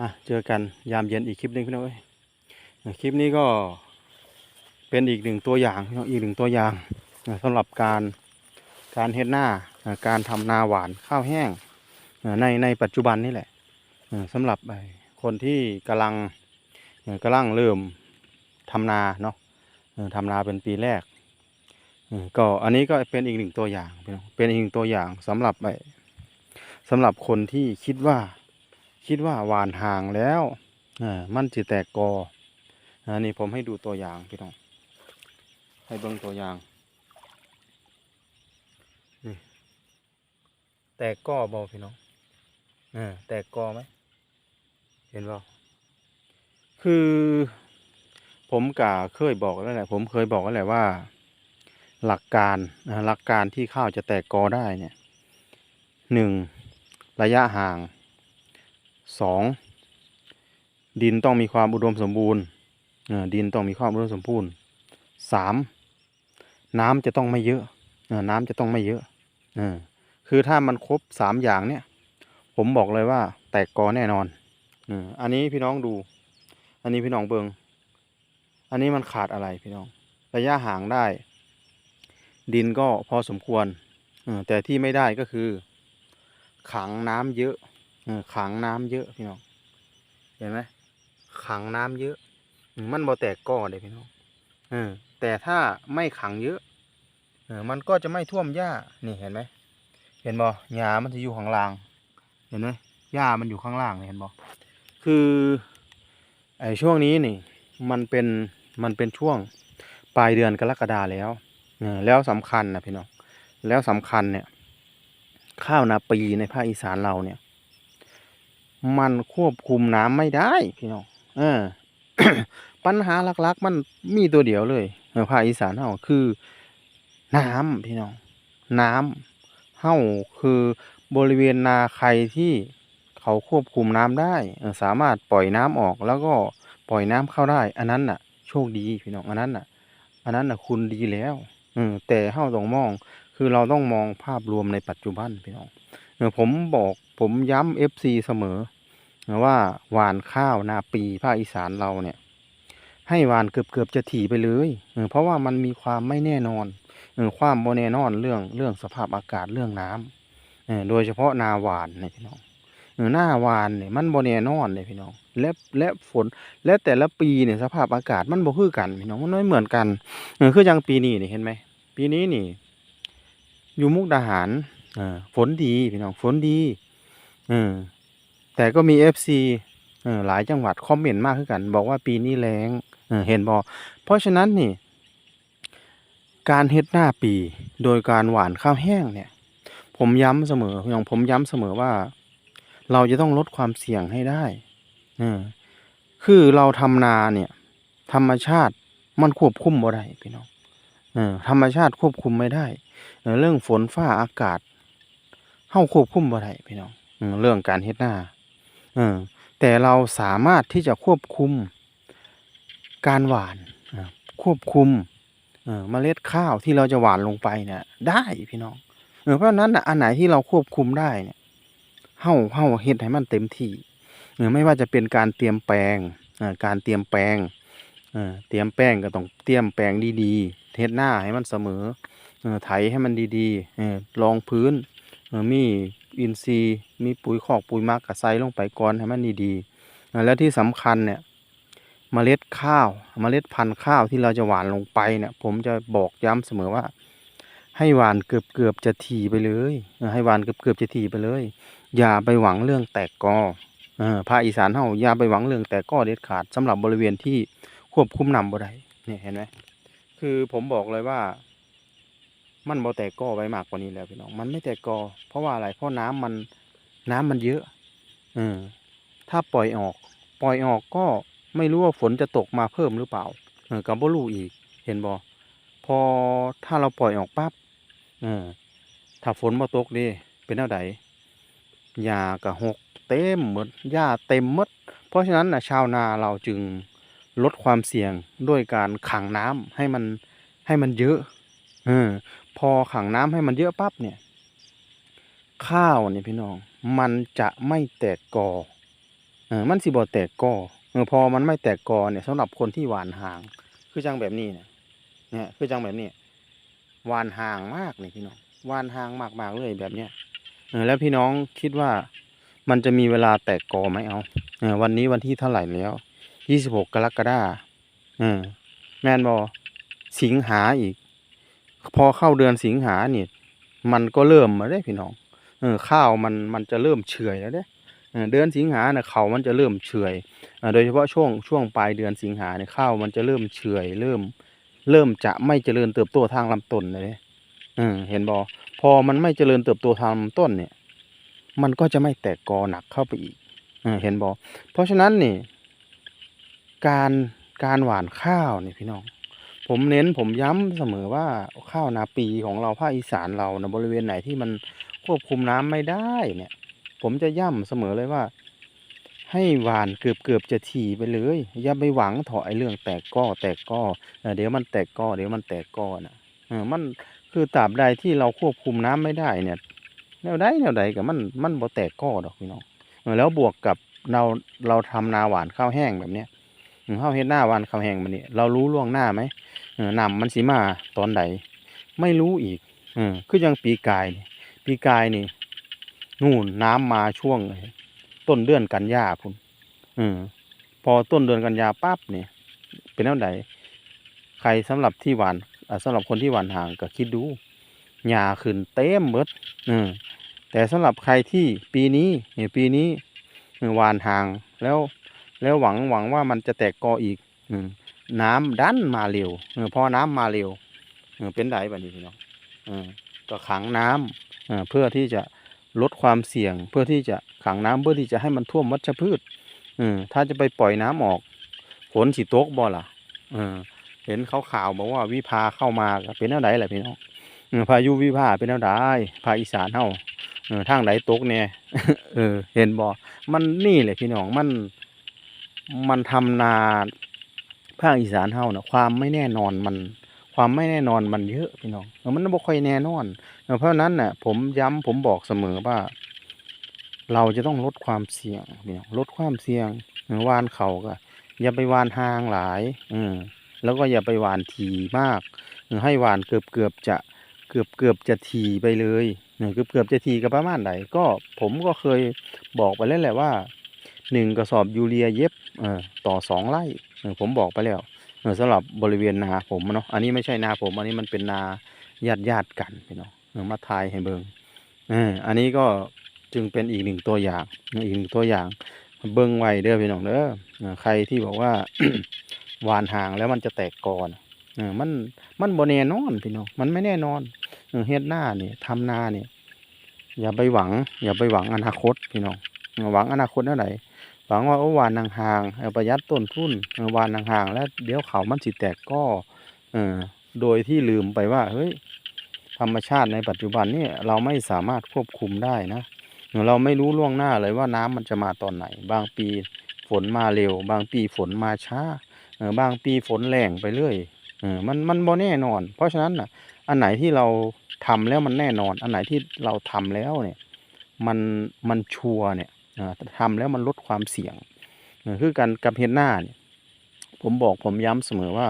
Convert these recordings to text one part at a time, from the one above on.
อะเจอกันยามเย็นอีกคลิปหนึงพี่น้องเอ้ยคลิปนี้ก็เป็นอีกหนึ่งตัวอย่างพี่น้องอีกหนึ่งตัวอย่างอะสำหรับการการเฮ็ดหน้าการทำนาหวานข้าวแห้งในในปัจจุบันนี่แหละอะสำหรับคนที่กำลังอะกำลังเริ่มทำนาเนาะเอ่อทำนาเป็นปีแรกก็อันนี้ก็เป็นอีกหนึ่งตัวอย่างเป็นอีกหนึ่งตัวอย่างสำหรับสำหรับคนที่คิดว่า คิดว่าหวานห่างแล้วอ่ามันจะแตกกออันนี้ผมให้ดูตัวอย่างพี่น้อง ให้เบิ่งตัวอย่าง นี่แตกกอบอพี่น้องอ่าแตกกอไหม เห็นบ่คือ ผมกะเคยบอกแล้วแหละ ผมเคยบอกแล้วแหละว่า หลักการหลักการที่ข้าวจะแตกกอได้เนี่ยหนึ่งระยะห่าง สองดินต้องมีความอุดมสมบูรณ์ดินต้องมีความอุดมสมบูรณ์สามน้ำจะต้องไม่เยอะน้ำจะต้องไม่เยอะคือถ้ามันครบสามอย่างเนี่ย ผมบอกเลยว่า แตกกอแน่นอนอันนี้พี่น้องดู อันนี้พี่น้องเบิงอันนี้มันขาดอะไรพี่น้อง ระยะห่างได้ ดินก็พอสมควรแต่ที่ไม่ได้ก็คือ ขังน้ำเยอะ ขังน้ำเยอะพี่น้องเห็นไหมขังน้ำเยอะ มันบ่แตกก้อเลยพี่น้องเออแต่ถ้าไม่ขังเยอะเออมันก็จะไม่ท่วมหญ้านี่เห็นไหมเห็นบ่หญ้ามันจะอยู่ข้างล่าง เห็นไหมหญ้ามันอยู่ข้างล่างนี่เห็นบ่คือไอ้ช่วงนี้นี่ มันเป็นมันเป็นช่วงปลายเดือนกรกฎาแล้วเออแล้วสำคัญนะพี่น้องแล้วสำคัญเนี่ย ข้าวนาปีในภาคอีสานเราเนี่ย มันควบคุมน้ำไม่ได้พี่น้องเออปัญหาหลักๆ มันมีตัวเดียวเลยเออภาคอีสานเฮาคือน้ำพี่น้องน้ำเฮาคือบริเวณนาใครที่เขาควบคุมน้ำได้เอสามารถปล่อยน้ำออกแล้วก็ปล่อยน้ำเข้าได้ อันนั้นน่ะ โชคดีพี่น้องอันนั้นน่ะ อันนั้นน่ะคุณดีแล้วเออแต่เฮาต้องมอง คือเราต้องมองภาพรวมในปัจจุบันพี่น้องผมบอกผมย้ำ FC เสมอ ว่าหวานข้าวนาปีภาคอีสานเราเนี่ย ให้หวานเกือบเกือบจะถี่ไปเลยเพราะว่ามันมีความไม่แน่นอนอความโมแน่นอนเรื่องเรื่องสภาพอากาศเรื่องน้ำเออโดยเฉพาะนาหวานเนี่ยพี่น้องหน้าหวานเนี่ยมันโมแน่นอนเลยพี่น้อง และและฝนและแต่ละปีเนี่ยสภาพอากาศมันบ่คือกันพี่น้องมันไม่เหมือนกันคืออย่างปีนี้นี่เห็นไหมปีนี้นี่ อยู่มุกดาหารฝนดีพี่น้องฝนดีเออ แต่ก็มีเอฟซีเออหลายจังหวัดคอมเมนต์มากขึ้นกัน บอกว่าปีนี้แล้งเออเห็นบอเพราะฉะนั้นนี่ การเฮ็ดหน้าปี โดยการหว่านข้าวแห้งเนี่ย ผมย้ำเสมอพี่น้องผมย้ำเสมอว่า เราจะต้องลดความเสี่ยงให้ได้เออคือเราทำนาเนี่ย ธรรมชาติมันควบคุมบ่ได้พี่น้องเออธรรมชาติควบคุมไม่ได้เเรื่องฝนฟ้าอากาศเฮาควบคุมบ่ได้พี่น้องอืมเรื่องการเฮ็ดหน้า เออแต่เราสามารถที่จะควบคุมการหวานควบคุมเมล็ดข้าวที่เราจะหวานลงไปเนี่ย ได้พี่น้องเพราะนั้นอันไหนที่เราควบคุมได้เนี่ยเฮาเฮาเฮ็ดให้มันเต็มที่เไม่ว่าจะเป็นการเตรียมแปลงการเตรียมแปลงเตรียมแป้งก็ต้องเตรียมแปลงดีๆเฮ็ดหน้าให้มันเสมอไถให้มันดีๆรองพื้นมี อินทรีย์ มีปุ๋ยคอกปุ๋ยมักกระใส่ลงไปก่อนให้มันดีๆเออแล้วที่สำคัญเนี่ยเมล็ดข้าวเมล็ดพันธุ์ข้าวที่เราจะหว่านลงไปเนี่ย ผมจะบอกย้ำเสมอว่า ให้หว่านเกือบเกือบจะถี่ไปเลยให้หว่านเกือบเกือบจะถี่ไปเลย อย่าไปหวังเรื่องแตกกอภาคอีสานเฮาอย่าไปหวังเรื่องแตกกอเด็ดขาดสำหรับบริเวณที่ควบคุมน้ำบ่ได้เนี่ยเห็นไหมคือผมบอกเลยว่า มันบ่แตกกอไว้มากกว่านี้แล้วพี่น้อง มันไม่แตกกอเพราะว่าอะไร เพราะน้ำมันน้ำมันเยอะเออถ้าปล่อยออก ปล่อยออกก็ไม่รู้ว่าฝนจะตกมาเพิ่มหรือเปล่าเออกับบ่รู้อีก เห็นบ่พอถ้าเราปล่อยออกปั๊บเออถ้าฝนมาตกเดิเป็นแนวใดหร่หญ้าก็หกเต็มหมดหญ้าเต็มหมด เพราะฉะนั้นนะชาวนาเราจึงลดความเสี่ยงด้วยการขังน้ำให้มันให้มันเยอะเออ พอขังน้ำให้มันเยอะปั๊บเนี่ย ข้าวเนี่ยพี่น้อง มันจะไม่แตกกอเออมันสิบ่แตกกอเออพอมันไม่แตกกอเนี่ยสำหรับคนที่หวานห่าง คือจังแบบนี้เนี่ยเนี่ยคือจังแบบนี้หวานห่างมากนี่พี่น้องหวานห่างมากๆเลยแบบเนี้ยเออแล้วพี่น้องคิดว่ามันจะมีเวลาแตกกอไหมเอาเออวันนี้วันที่เท่าไหร่แล้วยี่สิบหกกรกฎาเออแม่นบอสิงหาอีก พอเข้าเดือนสิงหาเนี่ยมันก็เริ่มมาได้พี่น้องเออข้าวมันมันจะเริ่มเฉื่อยแล้วเด้เออเดือนสิงหาเนี่ยเขามันจะเริ่มเฉื่อยโดยเฉพาะช่วงช่วงปลายเดือนสิงหาเนี่ยข้าวมันจะเริ่มเฉื่อยเริ่ม เริ่มจะไม่เจริญเติบโตทางลำต้นเลยเออเห็นบอพอมันไม่เจริญเติบโตทางลำต้นเนี่ย มันก็จะไม่แตกกอหนักเข้าไปอีกเออเห็นบอเพราะฉะนั้นนี่ การการหว่านข้าวเนี่ยพี่น้อง ผมเน้นผมย้ำเสมอว่าข้าวนาปีของเราภาคอีสานเรานะบริเวณไหนที่มันควบคุมน้ำไม่ได้เนี่ย ผมจะย้ำเสมอเลยว่า ให้หวานเกือบเกือบจะถี่ไปเลย อย่าไปหวังถอะไอเรื่องแตกก้อแตกก้อเดี๋ยวมันแตกก้อเดี๋ยวมันแตกก้อนะเออมันคือตราบใดที่เราควบคุมน้ำไม่ได้เนี่ยแนวใดแนวใดกับมันมันบ่แตกก้อดอกพี่น้องแล้วบวกกับเราเราทำนาหวานข้าวแห้งแบบเนี้ยข้าวเฮ็ดหน้าหวานข้าวแห้งแบบนี้ เรารู้ล่วงหน้าไหม น้ำมันสิมาตอนใดไม่รู้อีกอคือยังปีกายนี่ปีกายนี่ นู่นน้ำมาช่วง ต้นเดือนกันยาพุ่นอพอต้นเดือนกันยาปั๊บเนี่ย เป็นแนวใดใครสำหรับที่หวานอ่าสำหรับคนที่หวานห่างก็คิดดูหญ้าขึ้นเต็มเบิดอแต่สำหรับใครที่ปีนี้เนี่ยปีนี้หวานห่างแล้ว แล้วหวังหวังว่ามันจะแตกกออีกอม น้ำดันมาเร็วเออพอน้ำมาเร็วเออเป็นไดบัดนี้พี่น้องเออก็ขังน้ำเออเพื่อที่จะลดความเสี่ยง เพื่อที่จะขังน้ำเพื่อที่จะให้มันท่วมวัชพืชเออถ้าจะไปปล่อยน้ำออกฝนสิตกบ่ล่ะเออเห็นเขาข่าวบอกว่าวิภาเข้ามากเป็นแนวใดแหละพี่น้องพายุวิภาเป็นแนวใดภาคอีสานเฮาเออทางไหนตกเนี่ยเออ เห็นบ่มันนี่แหละพี่น้องมันมันทำนา ภาคอีสานเฮานะความไม่แน่นอนมัน ความไม่แน่นอนมันเยอะพี่น้องเออมันบ่ค่อยแน่นอน เพราะนั้นน่ะ ผมย้ำผมบอกเสมอว่า เราจะต้องลดความเสี่ยงพี่น้องลดความเสี่ยงวานเขาก็อย่าไปวานห่างหลายเออแล้วก็อย่าไปหวานถีมาก ให้หวานเกือบเกือบจะเกือบเกือบจะถีไปเลยเกือบเกือบจะถี่ก็ประมาณใดก็ผมก็เคยบอกไปแล้วแหละว่าหนึ่งกระสอบยูเรียเย็บ เออต่อสองไร่เออผมบอกไปแล้วเออสำหรับบริเวณนาผมเนาะอันนี้ไม่ใช่นาผม อันนี้มันเป็นนาญาติญาติกันพี่น้องเออมาทายให้เบิงเอออันนี้ก็จึงเป็นอีกหนึ่งตัวอย่างอีกหนึ่งตัวอย่าง เบิ่งไว้เด้อพี่น้องเด้อใครที่บอกว่าหวานห่างแล้วมันจะแตกกอนเออมันมันบ่แน่นอนพี่น้องมันไม่แน่นอนเฮ็ดหน้านี่ยทำนาเนี่ยอย่าไปหวัง อย่าไปหวังอนาคตพี่น้องหวังอนาคตเท่าไหร่ หวังว่าหวานห่างๆประหยัดต้นทุนหวานห่างๆแล้วเดี๋ยวเขามันสิแตกกอเออโดยที่ลืมไปว่าเฮ้ยธรรมชาติในปัจจุบันนี่เราไม่สามารถควบคุมได้นะเราไม่รู้ล่วงหน้าเลยว่าน้ำมันจะมาตอนไหน บางปีฝนมาเร็ว บางปีฝนมาช้าเออบางปีฝนแรงไปเรื่อยเออมันมันบ่แน่นอน เพราะฉะนั้นน่ะ อันไหนที่เราทำแล้วมันแน่นอน อันไหนที่เราทำแล้วเนี่ย มันมันชัวร์เนี่ย ทำแล้วมันลดความเสี่ยงคือการกับเฮ็ดหน้าเนี่ยผมบอกผมย้ำเสมอว่า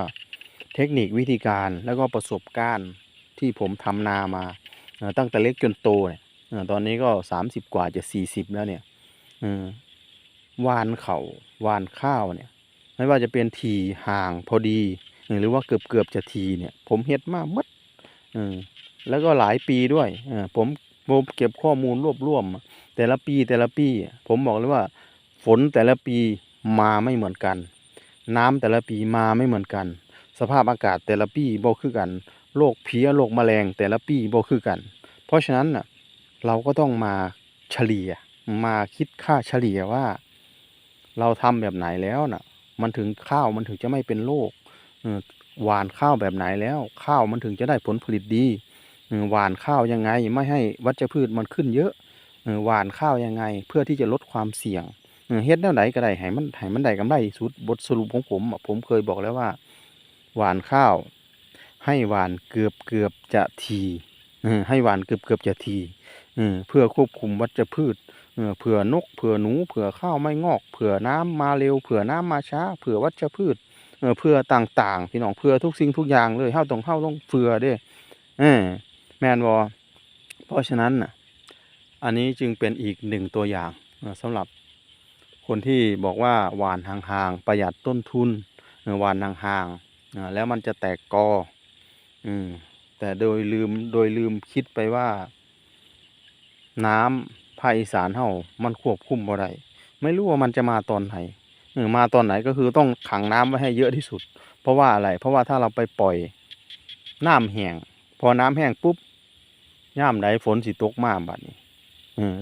เทคนิควิธีการแล้วก็ประสบการณ์ที่ผมทำนามาตั้งแต่เล็กจนโตเนี่ยตอนนี้ก็สามสิบกว่าจะสี่สิบแล้วเนี่ยอวานเขาวานข้าวเนี่ย ไม่ว่าจะเป็นทีห่างพอดี หรือว่าเกือบเกือบจะทีเนี่ย ผมเฮ็ดมาหมดออแล้วก็หลายปีด้วยอผมผมเก็บข้อมูลรวบรวม แต่ละปีแต่ละปี ผมบอกเลยว่า ฝนแต่ละปีมาไม่เหมือนกัน น้ำแต่ละปีมาไม่เหมือนกัน สภาพอากาศแต่ละปีบ่คือกันโรคเพลี้ยโรคแมลงแต่ละปีบ่คือกัน เพราะฉะนั้นน่ะเราก็ต้องมาเฉลี่ยมาคิดค่าเฉลี่ยว่า เราทำแบบไหนแล้วน่ะ มันถึงข้าวมันถึงจะไม่เป็นโรคหวานข้าวแบบไหนแล้ว ข้าวมันถึงจะได้ผลผลิตดีหวานข้าวยังไงไม่ให้วัชพืชมันขึ้นเยอะ หวานข้าวยังไง เพื่อที่จะลดความเสี่ยงเฮ็ดแนวไหนก็ได้ให้มันให้มันได้กำไรสุดบทสรุปของผมผมเคยบอกแล้วว่า หวานข้าว ให้หวานเกือบเกือบจะทีให้หวานเกือบเกือบจะทีเพื่อควบคุมวัชพืชเผื่อนกเผื่อหนูเผื่อข้าวไม่งอก เผื่อน้ำมาเร็วเผื่อน้ำมาช้าเผื่อวัชพืชเออเผื่อต่างๆพี่น้องเผื่อทุกสิ่งทุกอย่างเลยเฮาต้องเฮาต้องเผื่อเด้แมนบ่เพราะฉะนั้นน่ะ อันนี้จึงเป็นอีกหนึ่งตัวอย่างสำหรับคนที่บอกว่าหวานห่างๆประหยัดต้นทุนหวานห่างๆแล้วมันจะแตกกออืมแต่โดยลืมโดยลืมคิดไปว่า น้ำภาคอีสานเฮามันควบคุมบ่ได้ไม่รู้ว่ามันจะมาตอนไหนมาตอนไหนก็คือต้องขังน้ำไว้ให้เยอะที่สุด เพราะว่าอะไร เพราะว่าถ้าเราไปปล่อยน้ำแห้งพอน้ำแห้งปุ๊บย่ามใดฝนสิตกมากแบัดนี้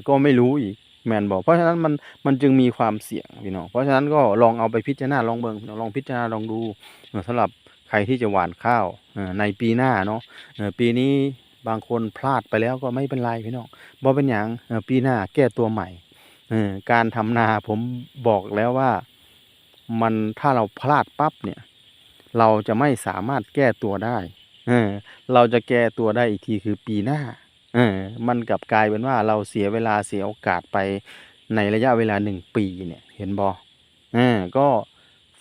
ก็ไม่รู้อีกแมนบอก เพราะฉะนั้นมันมันจึงมีความเสี่ยงพี่น้องเพราะฉะนั้นก็ลองเอาไปพิจารณาลองเบิงลองพิจารณาลองดูเออสำหรับใครที่จะหว่านข้าวในปีหน้าเนาะปีนี้บางคนพลาดไปแล้วก็ไม่เป็นไรพี่น้องบ่เป็นหยังปีหน้าแก้ตัวใหม่การทำนาผมบอกแล้วว่ามันถ้าเราพลาดปั๊บเนี่ย เราจะไม่สามารถแก้ตัวได้เราจะแก้ตัวได้อีกทีคือปีหน้า เออมันกลับกลายเป็นว่าเราเสียเวลาเสียโอกาสไปในระยะเวลาหนึ่งปีเนี่ย เห็นบอเออก็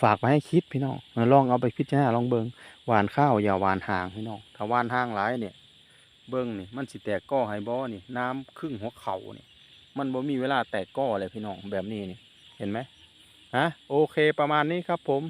ฝากไปให้คิดพี่น้องลองเอาไปพิจารณาลองเบิงหวานข้าวอย่าหวานห่างพี่น้องถ้าหวานห่างหลายเนี่ย เบิงนี่มันสิแตกก้อให้บอนี่ น้ำครึ่งหัวเข่านี่มันบ่มีเวลาแตกก้อเลยพี่น้องแบบนี้นี่เห็นไหมฮะโอเคประมาณนี้ครับผม